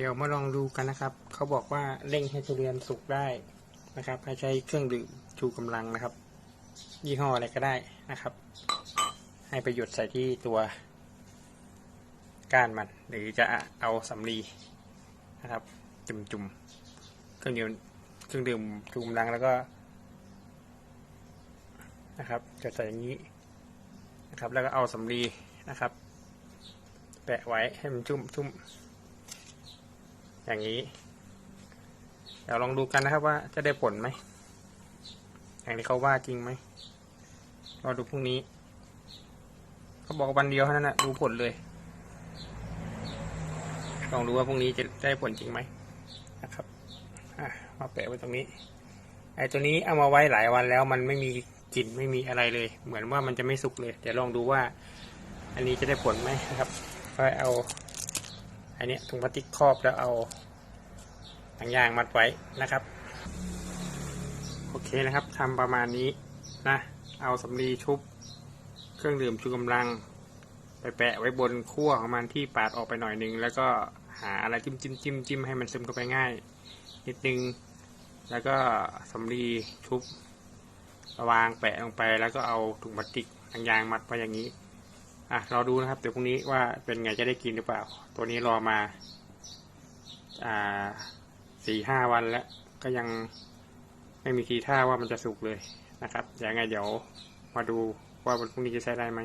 เดี๋ยวมาลองดูกันนะครับ เขาบอกว่าเร่งให้ทุเรียนสุกได้นะครับ ให้ใช้เครื่องดื่มชูกำลังนะครับ ยี่ห้ออะไรก็ได้นะครับ ให้ประโยชน์ใส่ที่ตัวก้านมัน หรือจะเอาสำลีนะครับ จุ่มจุ่มๆเครื่องดื่มเครื่องดื่มชูกำลังแล้วก็ นะครับ จะใส่อย่างนี้นะครับ แล้วก็เอาสำลีนะครับ แปะไว้ให้มันชุ่มชุ่ม อย่างนี้ เดี๋ยวลองดูกันนะครับว่าจะได้ผลไหม อย่างที่เขาว่าจริงไหมรอดูพรุ่งนี้ เขาบอกวันเดียวเท่านั้นนะดูผลเลย ลองดูว่าพรุ่งนี้จะได้ผลจริงไหมนะครับอะมาแปะไว้ตรงนี้ ไอ้ตัวนี้เอามาไว้หลายวันแล้วมันไม่มีกลิ่นไม่มีอะไรเลย เหมือนว่ามันจะไม่สุกเลย เดี๋ยวลองดูว่า อันนี้จะได้ผลไหมนะครับ ก็เอา อันนี้ถุงพลาสติกครอบแล้วเอาหนังยางมัดไว้นะครับ โอเคนะครับทำประมาณนี้นะ เอาสำลีชุบ เครื่องดื่มชูกำลัง ไปแปะไว้บนขั้วของมันที่ปาดออกไปหน่อยหนึง แล้วก็หาอะไรจิ้มจิ้มจิ้มจิ้มให้มันซึมเข้าไปง่าย นิดนึง แล้วก็สำลีชุบวางแปะลงไปแล้วก็เอาถุงพลาสติกหนังยางมัดไว้อย่างนี้ อะรอดูนะครับเดี๋ยวพรุ่งนี้ว่าเป็นไงจะได้กินหรือเปล่า ตัวนี้รอมา อ่าสี่ห้าวันแล้ว ก็ยังไม่มีทีท่าว่ามันจะสุกเลยนะครับอย่างไงเดี๋ยวมาดูว่าวันพรุ่งนี้จะใช้ได้ไหม